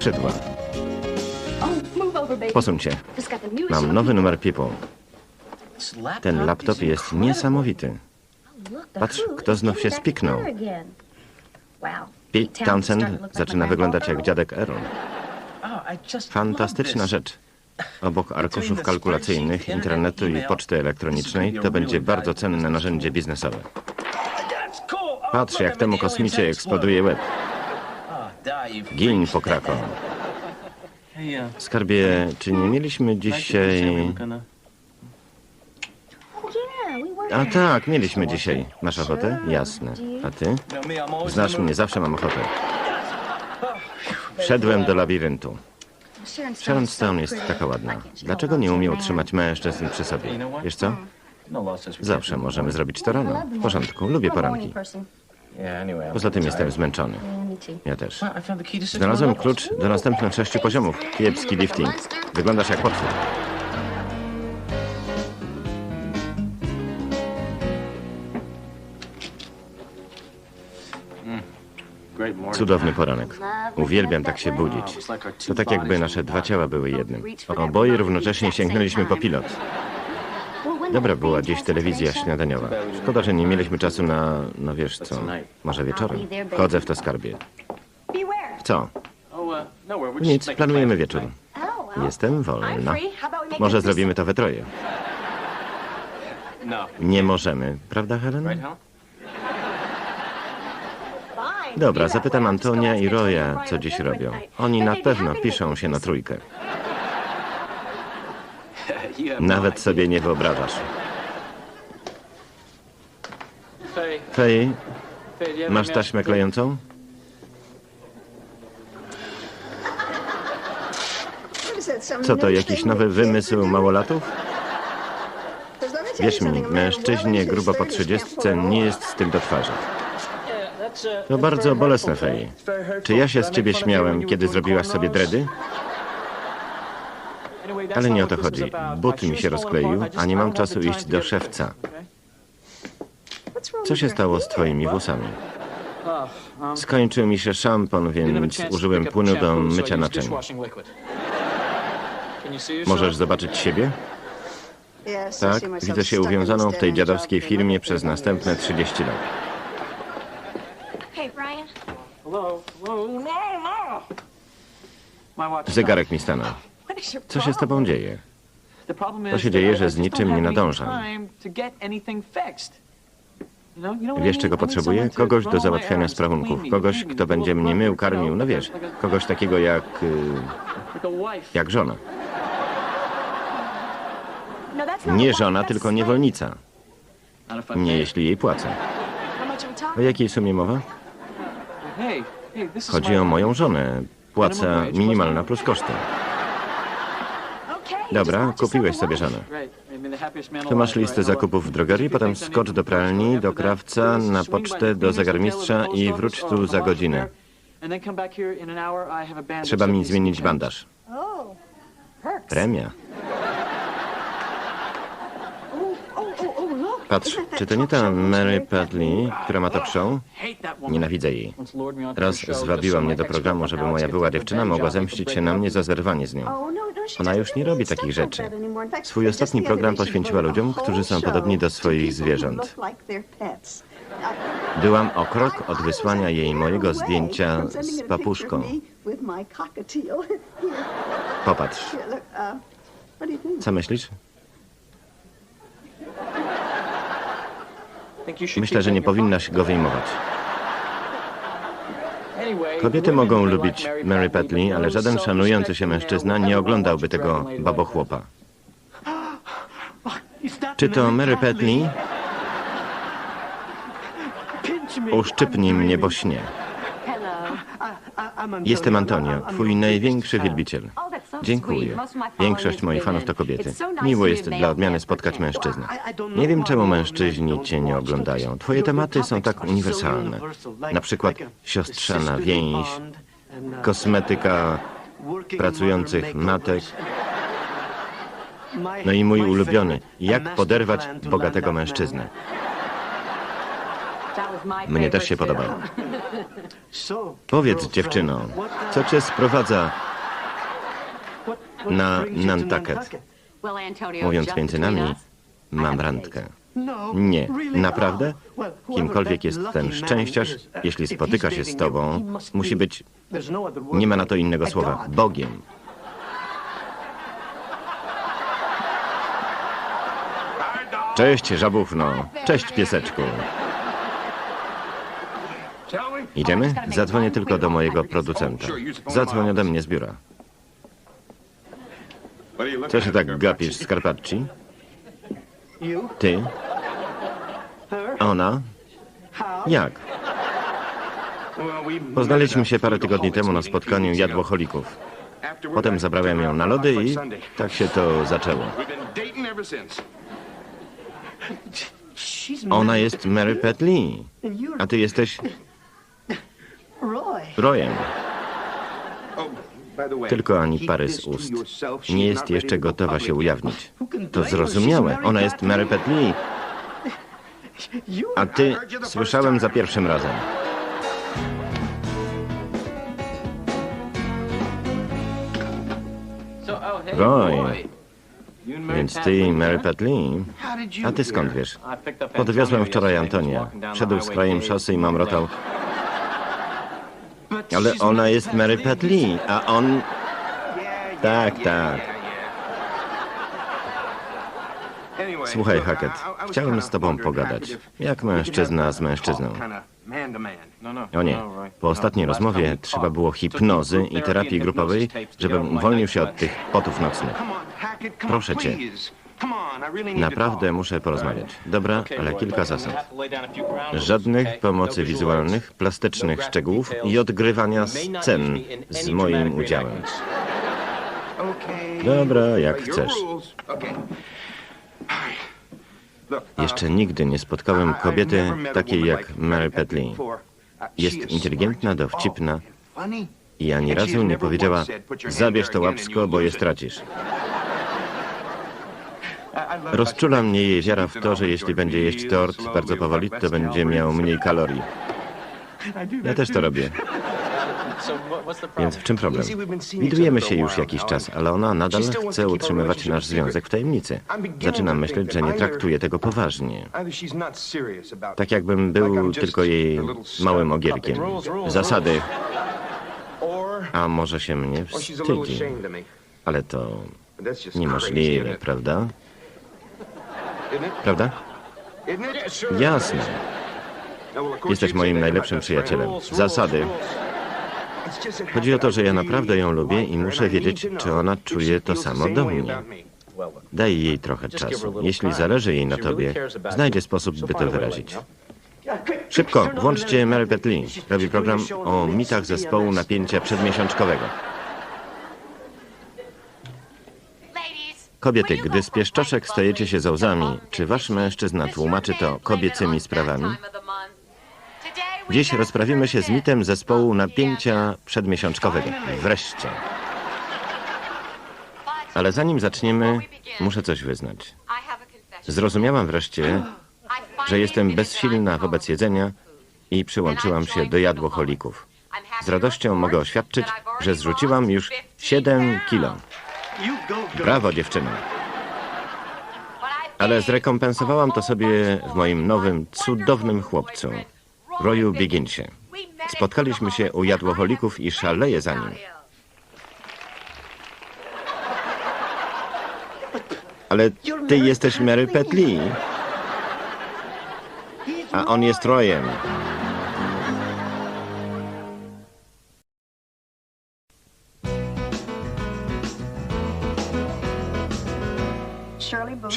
Skrzydła. Posuń się. Mam nowy numer People. Ten laptop jest niesamowity. Patrz, kto znów się spiknął. Pete Townsend zaczyna wyglądać jak dziadek Aaron. Fantastyczna rzecz. Obok arkuszów kalkulacyjnych, internetu i poczty elektronicznej to będzie bardzo cenne narzędzie biznesowe. Patrz, jak temu kosmicie eksploduje łeb. Gin po krako. Skarbie, czy nie mieliśmy dzisiaj... A tak, mieliśmy dzisiaj. Masz ochotę? Jasne. A ty? Znasz mnie, zawsze mam ochotę. Wszedłem do labiryntu. Sharon Stone jest taka ładna. Dlaczego nie umie utrzymać mężczyzn przy sobie? Wiesz co? Zawsze możemy zrobić to rano. W porządku, lubię poranki. Poza tym jestem zmęczony. Ja też. Znalazłem klucz do następnych sześciu poziomów. Kiepski lifting. Wyglądasz jak potwór. Cudowny poranek. Uwielbiam tak się budzić. To tak jakby nasze dwa ciała były jednym. Oboje równocześnie sięgnęliśmy po pilot. Dobra była dziś telewizja śniadaniowa. Szkoda, że nie mieliśmy czasu na, no wiesz co, może wieczorem. Chodzę w to skarbie. Co? Nic, planujemy wieczór. Jestem wolna. Może zrobimy to we troje. Nie możemy, prawda Helen? Dobra, zapytam Antonia i Roya, co dziś robią. Oni na pewno piszą się na trójkę. Nawet sobie nie wyobrażasz. Fej, masz taśmę klejącą? Co to, jakiś nowy wymysł małolatów? Wierz mi, mężczyźnie grubo po trzydziestce nie jest z tym do twarzy. To bardzo bolesne, Fej. Czy ja się z ciebie śmiałem, kiedy zrobiłaś sobie dredy? Ale nie o to chodzi. But mi się rozkleił, a nie mam czasu iść do szewca. Co się stało z twoimi włosami? Skończył mi się szampon, więc użyłem płynu do mycia naczyń. Możesz zobaczyć siebie? Tak, widzę się uwiązaną w tej dziadowskiej firmie przez następne 30 lat. Zegarek mi stanął. Co się z tobą dzieje? To się dzieje, że z niczym nie nadążam. Wiesz, czego potrzebuję? Kogoś do załatwiania sprawunków. Kogoś, kto będzie mnie mył, karmił. No wiesz, kogoś takiego jak... y, jak żona. Nie żona, tylko niewolnica. Nie, jeśli jej płacę. O jakiej sumie mowa? Chodzi o moją żonę. Płaca minimalna plus koszty. Dobra, kupiłeś sobie żonę. Tu masz listę zakupów w drogerii, potem skocz do pralni, do krawca, na pocztę, do zegarmistrza i wróć tu za godzinę. Trzeba mi zmienić bandaż. Premia. Patrz, czy to nie ta Mary Padley, która ma to show? Nienawidzę jej. Raz zwabiła mnie do programu, żeby moja była dziewczyna mogła zemścić się na mnie za zerwanie z nią. Ona już nie robi takich rzeczy. Swój ostatni program poświęciła ludziom, którzy są podobni do swoich zwierząt. Byłam o krok od wysłania jej mojego zdjęcia z papuszką. Popatrz. Co myślisz? Myślę, że nie powinnaś go wyjmować. Kobiety mogą lubić Mary Petley, ale żaden szanujący się mężczyzna nie oglądałby tego babochłopa. Czy to Mary Petley? Uszczypnij mnie, bo śnie. Jestem Antonio, twój największy wielbiciel. Dziękuję. Większość moich fanów to kobiety. Miło jest dla odmiany spotkać mężczyznę. Nie wiem, czemu mężczyźni cię nie oglądają. Twoje tematy są tak uniwersalne. Na przykład siostrzana więź, kosmetyka pracujących matek. No i mój ulubiony, jak poderwać bogatego mężczyznę. Mnie też się podobają. Powiedz, dziewczyno, co cię sprowadza na Nantucket? Mówiąc między nami, mam randkę. Nie, naprawdę? Kimkolwiek jest ten szczęściarz, jeśli spotyka się z tobą, musi być, nie ma na to innego słowa, Bogiem. Cześć, żabówno. Cześć, pieseczku. Idziemy? Zadzwonię tylko do mojego producenta. Zadzwoń ode mnie z biura. Co się tak gapisz, Scarpacci? Ty? Ona? Jak? Poznaliśmy się parę tygodni temu na spotkaniu jadłocholików. Potem zabrałem ją na lody i tak się to zaczęło. Ona jest Mary Pat Lee, a ty jesteś Royem. Tylko ani pary z ust. Nie jest jeszcze gotowa się ujawnić. To zrozumiałe. Ona jest Mary Pat Lee, a ty słyszałem za pierwszym razem. Roy, więc ty Mary Pat Lee. A ty skąd wiesz? Podwiozłem wczoraj Antonia. Szedł z krajem szosy i mamrotał. Ale ona jest Mary Pat Lee, a on... Tak, tak. Słuchaj, Hackett, chciałem z tobą pogadać. Jak mężczyzna z mężczyzną. O nie, po ostatniej rozmowie trzeba było hipnozy i terapii grupowej, żebym uwolnił się od tych potów nocnych. Proszę cię. Naprawdę muszę porozmawiać. Dobra, ale kilka zasad. Żadnych pomocy wizualnych, plastycznych szczegółów i odgrywania scen z moim udziałem. Dobra, jak chcesz. Jeszcze nigdy nie spotkałem kobiety takiej jak Mary Pat Lee. Jest inteligentna, dowcipna i ani razu nie powiedziała zabierz to łapsko, bo je stracisz. Rozczula mnie jej wiara w to, że jeśli będzie jeść tort bardzo powoli, to będzie miał mniej kalorii. Ja też to robię. Więc w czym problem? Widujemy się już jakiś czas, ale ona nadal chce utrzymywać nasz związek w tajemnicy. Zaczynam myśleć, że nie traktuje tego poważnie. Tak jakbym był tylko jej małym ogierkiem. Zasady. A może się mnie wstydzi. Ale to niemożliwe, prawda? Prawda? Jasne. Jesteś moim najlepszym przyjacielem. Zasady. Chodzi o to, że ja naprawdę ją lubię i muszę wiedzieć, czy ona czuje to samo do mnie. Daj jej trochę czasu. Jeśli zależy jej na tobie, znajdzie sposób, by to wyrazić. Szybko, włączcie Mary Pat Lee. Robi program o mitach zespołu napięcia przedmiesiączkowego. Kobiety, gdy z pieszczoszek stajecie się za łzami, czy wasz mężczyzna tłumaczy to kobiecymi sprawami? Dziś rozprawimy się z mitem zespołu napięcia przedmiesiączkowego. Wreszcie. Ale zanim zaczniemy, muszę coś wyznać. Zrozumiałam wreszcie, że jestem bezsilna wobec jedzenia i przyłączyłam się do jadłocholików. Z radością mogę oświadczyć, że zrzuciłam już 7 kilo. Brawo, dziewczyno. Ale zrekompensowałam to sobie w moim nowym, cudownym chłopcu, Royu Bigginsie. Spotkaliśmy się u jadłocholików i szaleję za nim. Ale ty jesteś Mary Pat Lee. A on jest Royem.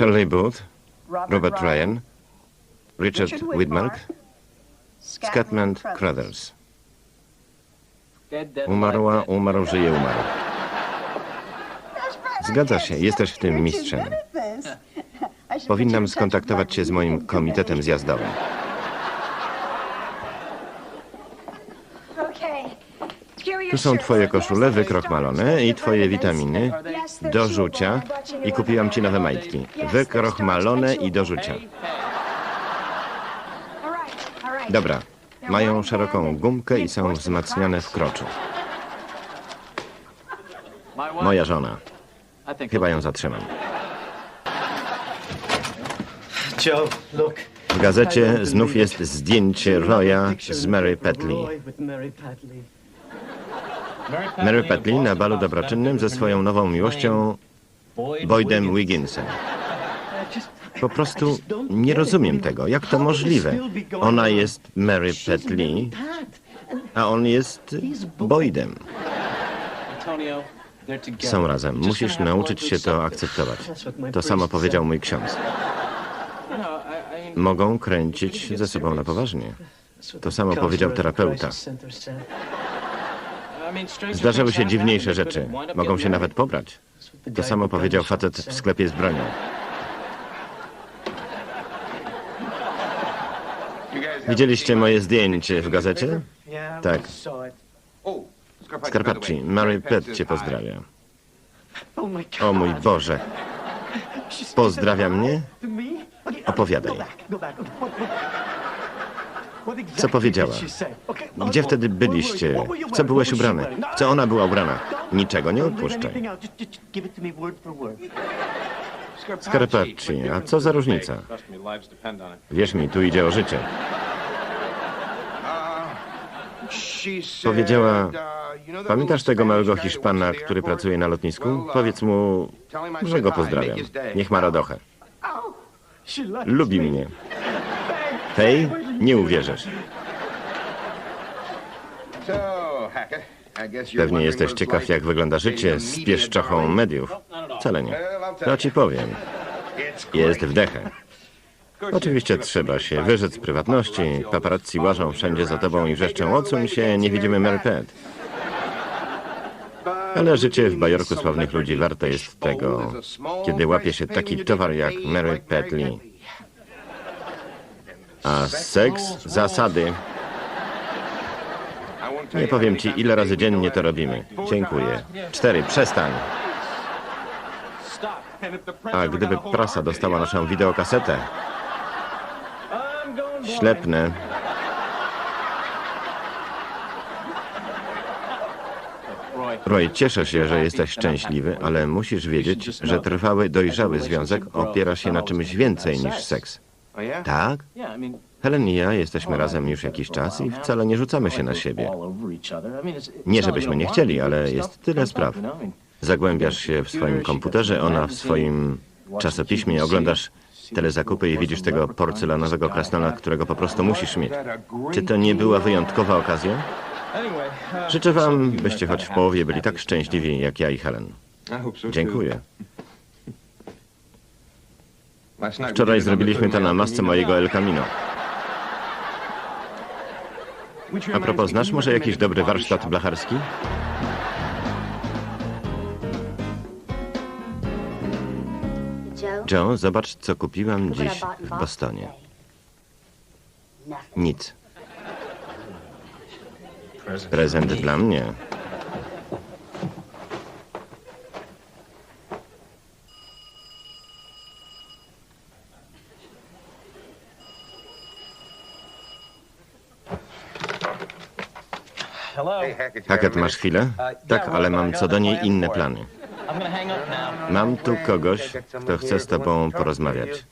Shirley Booth, Robert Ryan, Richard Widmark, Scatman Crothers. Umarła, umarł, żyje, umarł. Zgadza się, jesteś w tym mistrzem. Powinnam skontaktować się z moim komitetem zjazdowym. Tu są twoje koszule wykrochmalone i twoje witaminy do rzucia i kupiłam ci nowe majtki. Wykrochmalone i do rzucia. Dobra. Mają szeroką gumkę i są wzmacniane w kroczu. Moja żona. Chyba ją zatrzymam. Joe, look. W gazecie znów jest zdjęcie Roya z Mary Petley. Mary. Mary Petley na balu dobroczynnym ze swoją nową miłością Boydem Wigginsem. Po prostu nie rozumiem tego. Jak to możliwe? Ona jest Mary Petley, a on jest Boydem. Są razem. Musisz nauczyć się to akceptować. To samo powiedział mój ksiądz. Mogą kręcić ze sobą na poważnie. To samo powiedział terapeuta. Zdarzały się dziwniejsze rzeczy. Mogą się nawet pobrać. To samo powiedział facet w sklepie z bronią. Widzieliście moje zdjęcie w gazecie? Tak. Skarpacci, Mary Pet cię pozdrawia. O mój Boże. Pozdrawia mnie? Opowiadaj. Co powiedziała? Gdzie wtedy byliście? W co byłeś ubrany? W co ona była ubrana? Niczego nie odpuszczaj. Skarpacci, a co za różnica? Wierz mi, tu idzie o życie. Powiedziała, pamiętasz tego małego Hiszpana, który pracuje na lotnisku? Powiedz mu, że go pozdrawiam. Niech ma radochę. Lubi mnie. Hej, nie uwierzysz. Pewnie jesteś ciekaw, jak wygląda życie z pieszczochą mediów. Wcale nie. To ci powiem. Jest wdechę. Oczywiście trzeba się wyrzec z prywatności. Paparazzi łażą wszędzie za tobą i wrzeszczą, odsuń się, nie widzimy Mary Pet. Ale życie w bajorku sławnych ludzi warte jest tego, kiedy łapie się taki towar jak Mary Petley. A seks? Zasady. Nie powiem ci, ile razy dziennie to robimy. Dziękuję. Cztery, przestań. A gdyby prasa dostała naszą wideokasetę, ślepnę. Roy, cieszę się, że jesteś szczęśliwy, ale musisz wiedzieć, że trwały, dojrzały związek opiera się na czymś więcej niż seks. Tak? Helen i ja jesteśmy razem już jakiś czas i wcale nie rzucamy się na siebie. Nie, żebyśmy nie chcieli, ale jest tyle spraw. Zagłębiasz się w swoim komputerze, ona w swoim czasopiśmie, oglądasz telezakupy i widzisz tego porcelanowego krasnala, którego po prostu musisz mieć. Czy to nie była wyjątkowa okazja? Życzę wam, byście choć w połowie byli tak szczęśliwi jak ja i Helen. Dziękuję. Wczoraj zrobiliśmy to na masce mojego El Camino. A propos, znasz może jakiś dobry warsztat blacharski? Joe, zobacz, co kupiłam dziś w Bostonie. Nic. Prezent dla mnie. Hackett, masz chwilę? Tak, ale mam co do niej inne plany. Mam tu kogoś, kto chce z tobą porozmawiać.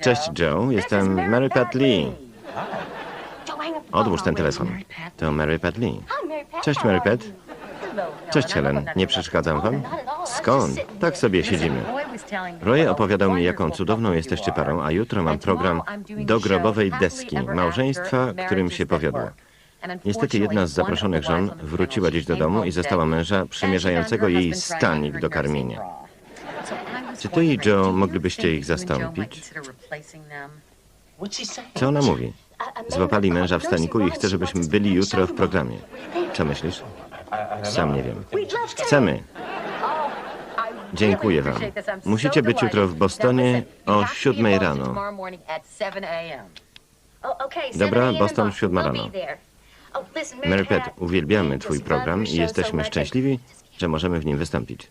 Cześć, Joe. Jestem Mary Pat Lee. Odłóż ten telefon. To Mary Pat Lee. Cześć, Mary Pat. Cześć, Helen. Nie przeszkadzam wam? Skąd? Tak sobie siedzimy. Roy opowiadał mi, jaką cudowną jesteście parą, a jutro mam program do grobowej deski małżeństwa, którym się powiodło. Niestety jedna z zaproszonych żon wróciła dziś do domu i została męża przymierzającego jej stanik do karmienia. Czy ty i Joe moglibyście ich zastąpić? Co ona mówi? Złapali męża w staniku i chce, żebyśmy byli jutro w programie. Co myślisz? Sam nie wiem. Chcemy. Dziękuję wam. Musicie być jutro w Bostonie o siódmej rano. Dobra, Boston, siódma rano. Mary Pat, uwielbiamy twój program i jesteśmy szczęśliwi, że możemy w nim wystąpić.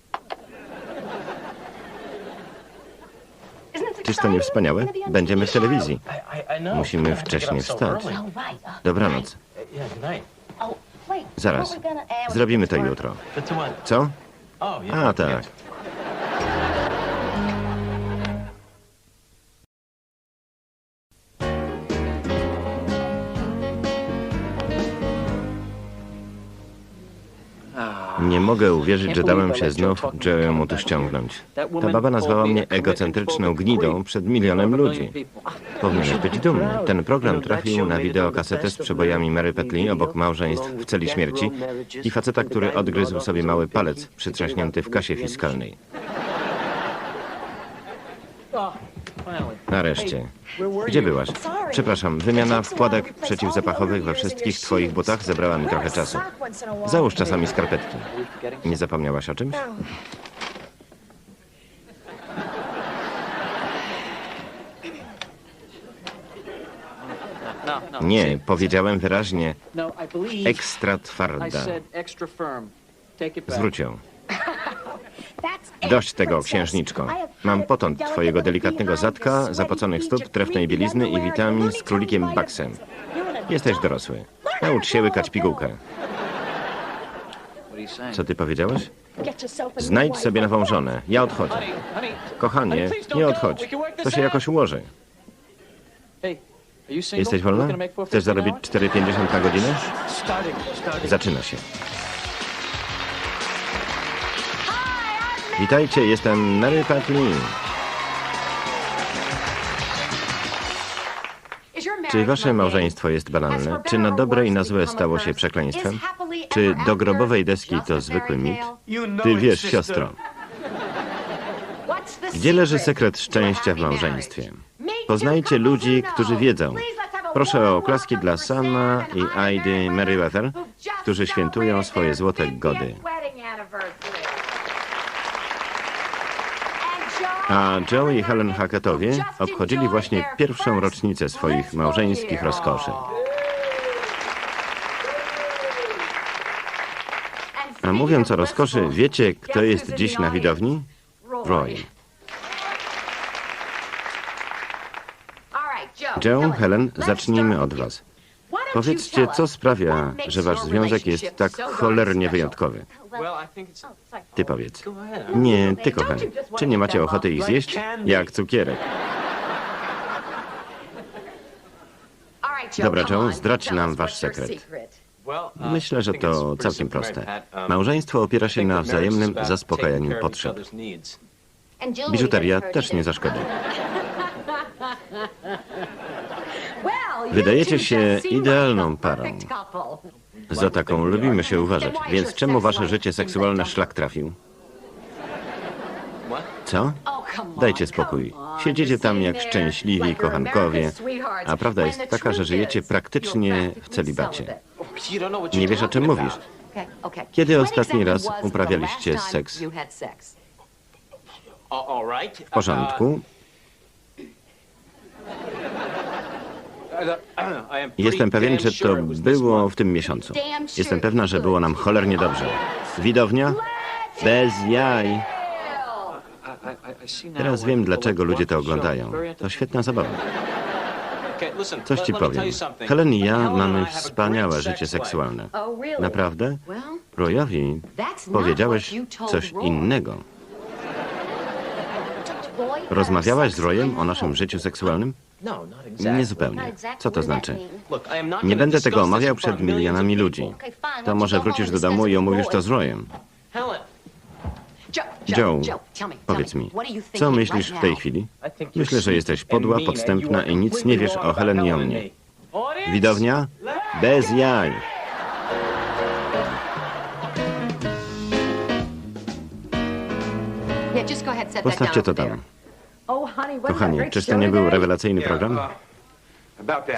Czyż to nie wspaniałe? Będziemy w telewizji. Musimy wcześnie wstać. Dobranoc. Zaraz. Zrobimy to jutro. Co? A, tak. Nie mogę uwierzyć, że dałem się znów Joe'emu tu ściągnąć. Ta baba nazwała mnie egocentryczną gnidą przed milionem ludzi. Powinieneś być dumny. Ten program trafił na wideokasetę z przebojami Mary Petley obok małżeństw w celi śmierci i faceta, który odgryzł sobie mały palec przytrzaśnięty w kasie fiskalnej. Nareszcie. Gdzie byłaś? Przepraszam, wymiana wkładek przeciwzapachowych we wszystkich twoich butach zabrała mi trochę czasu. Załóż czasami skarpetki. Nie zapomniałaś o czymś? Nie, powiedziałem wyraźnie ekstra twarda. Zwróć ją. Dość tego, księżniczko. Mam potąd twojego delikatnego zadka, zapoconych stóp, trefnej bielizny i witamin z królikiem Baxem. Jesteś dorosły. Naucz się łykać pigułkę. Co ty powiedziałeś? Znajdź sobie nową żonę. Ja odchodzę. Kochanie, nie odchodź. To się jakoś ułoży. Jesteś wolna? Chcesz zarobić 4,50 na godzinę? Zaczyna się. Witajcie, jestem Mary Pat Lee. Czy wasze małżeństwo jest banalne? Czy na dobre i na złe stało się przekleństwem? Czy do grobowej deski to zwykły mit? Ty wiesz, siostro. Gdzie leży sekret szczęścia w małżeństwie? Poznajcie ludzi, którzy wiedzą. Proszę o oklaski dla Sama i Aidy Merriweather, którzy świętują swoje złote gody. A Joe i Helen Hackettowie obchodzili właśnie pierwszą rocznicę swoich małżeńskich rozkoszy. A mówiąc o rozkoszy, wiecie, kto jest dziś na widowni? Roy. Joe, Helen, zacznijmy od was. Powiedzcie, co sprawia, że wasz związek jest tak cholernie wyjątkowy? Ty powiedz. Nie, ty kochanie. Czy nie macie ochoty ich zjeść? Jak cukierek. Dobra, Joe, zdradź nam wasz sekret. Myślę, że to całkiem proste. Małżeństwo opiera się na wzajemnym zaspokajaniu potrzeb. Biżuteria też nie zaszkodzi. Wydajecie się idealną parą. Za taką lubimy się uważać. Więc czemu wasze życie seksualne szlak trafił? Co? Dajcie spokój. Siedzicie tam jak szczęśliwi kochankowie, a prawda jest taka, że żyjecie praktycznie w celibacie. Nie wiesz, o czym mówisz. Kiedy ostatni raz uprawialiście seks? W porządku. Jestem pewien, że to było w tym miesiącu. Jestem pewna, że było nam cholernie dobrze. Widownia? Bez jaj. Teraz wiem, dlaczego ludzie to oglądają. To świetna zabawa. Coś ci powiem. Helen i ja mamy wspaniałe życie seksualne. Naprawdę? Royowi powiedziałeś coś innego. Rozmawiałaś z Royem o naszym życiu seksualnym? Nie zupełnie. Co to znaczy? Nie będę tego omawiał przed milionami ludzi. To może wrócisz do domu i omówisz to z Royem. Joe, powiedz mi, co myślisz w tej chwili? Myślę, że jesteś podła, podstępna i nic nie wiesz o Helen i o mnie. Widownia? Bez jaj. Postawcie to tam. Kochanie, czyż to nie był rewelacyjny program?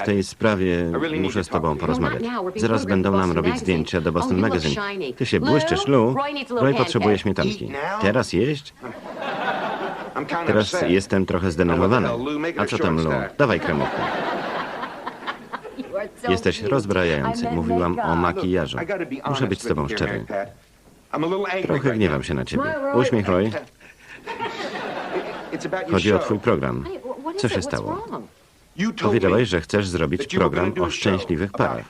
W tej sprawie muszę z tobą porozmawiać. Zaraz będą nam robić zdjęcia do Boston Magazine. Ty się błyszczysz, Lou. Roy potrzebuje śmietanki. Teraz jeść? Teraz jestem trochę zdenerwowany. A co tam, Lou? Dawaj kremówkę. Jesteś rozbrajający. Mówiłam o makijażu. Muszę być z tobą szczery. Trochę gniewam się na ciebie. Uśmiech, Roy. Chodzi o twój program. Co się stało? Powiedziałaś, że chcesz zrobić program o szczęśliwych parach.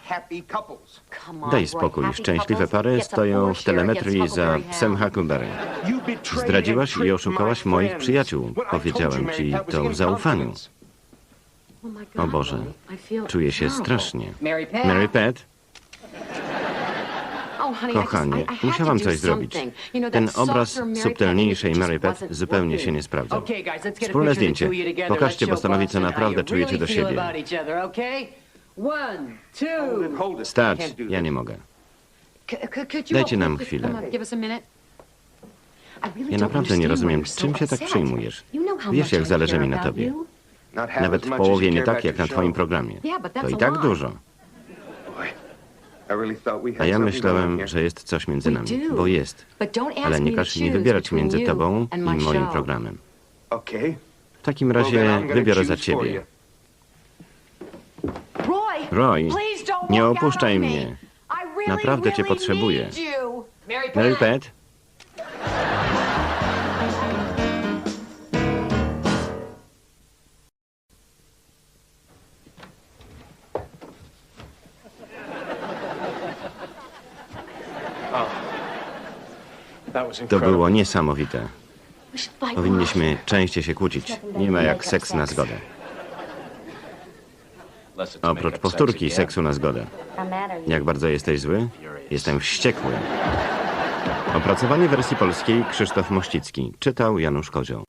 Daj spokój, szczęśliwe pary stoją w telemetrii za psem Huckleberry. Zdradziłaś i oszukałaś moich przyjaciół. Powiedziałem ci to w zaufaniu. O Boże, czuję się strasznie. Mary Pat, kochanie, musiałam coś zrobić. Ten obraz subtelniejszej Mary Pat zupełnie się nie sprawdza. Wspólne zdjęcie. Pokażcie Bostonowi, co naprawdę czujecie do siebie. Stać, ja nie mogę. Dajcie nam chwilę. Ja naprawdę nie rozumiem, czym się tak przejmujesz. Wiesz, jak zależy mi na tobie. Nawet w połowie nie tak, jak na twoim programie. To i tak dużo. A ja myślałem, że jest coś między nami, bo jest. Ale nie każ mi wybierać między tobą i moim programem. W takim razie wybiorę za ciebie. Roy, nie opuszczaj mnie. Naprawdę cię potrzebuję. Mary Pat? To było niesamowite. Powinniśmy częściej się kłócić. Nie ma jak seks na zgodę. Oprócz powtórki seksu na zgodę. Jak bardzo jesteś zły? Jestem wściekły. Opracowanie wersji polskiej Krzysztof Mościcki. Czytał Janusz Kozioł.